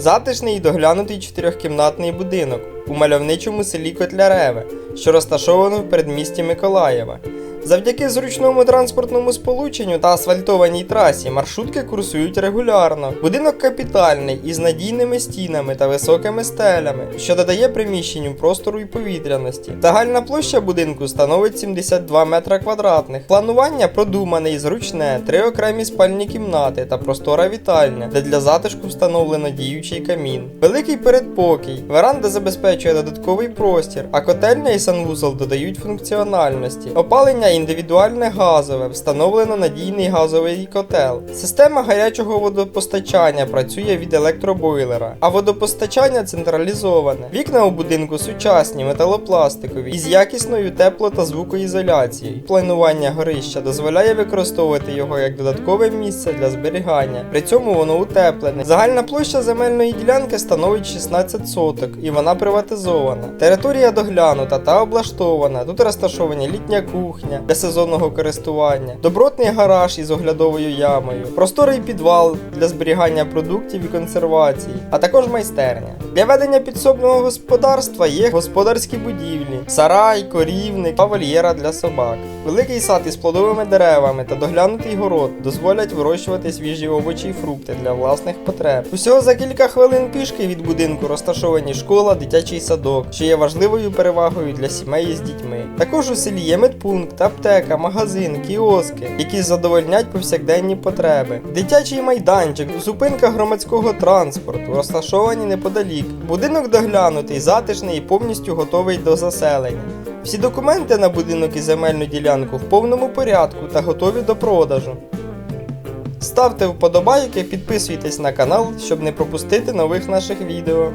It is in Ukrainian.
Затишний і доглянутий чотирьохкімнатний будинок у мальовничому селі Котляреве, що розташовано в передмісті Миколаєва. Завдяки зручному транспортному сполученню та асфальтованій трасі маршрутки курсують регулярно. Будинок капітальний із надійними стінами та високими стелями, що додає приміщенню простору і повітряності. Загальна площа будинку становить 72 метра квадратних. Планування продумане і зручне, три окремі спальні кімнати та простора вітальня, де для затишку встановлено діючий камін. Великий передпокій, веранда забезпечує додатковий простір, а котельня і санвузол додають функціональності. Опалення індивідуальне газове, встановлено надійний газовий котел. Система гарячого водопостачання працює від електробойлера, а водопостачання централізоване. Вікна у будинку сучасні, металопластикові із якісною тепло та звукоізоляцією. Планування горища дозволяє використовувати його як додаткове місце для зберігання. При цьому воно утеплене. Загальна площа земельної ділянки становить 16 соток, і вона приватизована. Територія доглянута та облаштована. Тут розташовані літня кухня для сезонного користування, добротний гараж із оглядовою ямою, просторий підвал для зберігання продуктів і консервації, а також майстерня. Для ведення підсобного господарства є господарські будівлі, сарай, корівник та вольєра для собак. Великий сад із плодовими деревами та доглянутий город дозволять вирощувати свіжі овочі і фрукти для власних потреб. Усього за кілька хвилин пішки від будинку розташовані школа, дитячий садок, що є важливою перевагою для сімей із дітьми. Також у селі є медпункт, аптека, магазин, кіоски, які задовольнять повсякденні потреби. Дитячий майданчик, зупинка громадського транспорту, розташовані неподалік. Будинок доглянутий, затишний і повністю готовий до заселення. Всі документи на будинок і земельну ділянку в повному порядку та готові до продажу. Ставте вподобайки, підписуйтесь на канал, щоб не пропустити нових наших відео.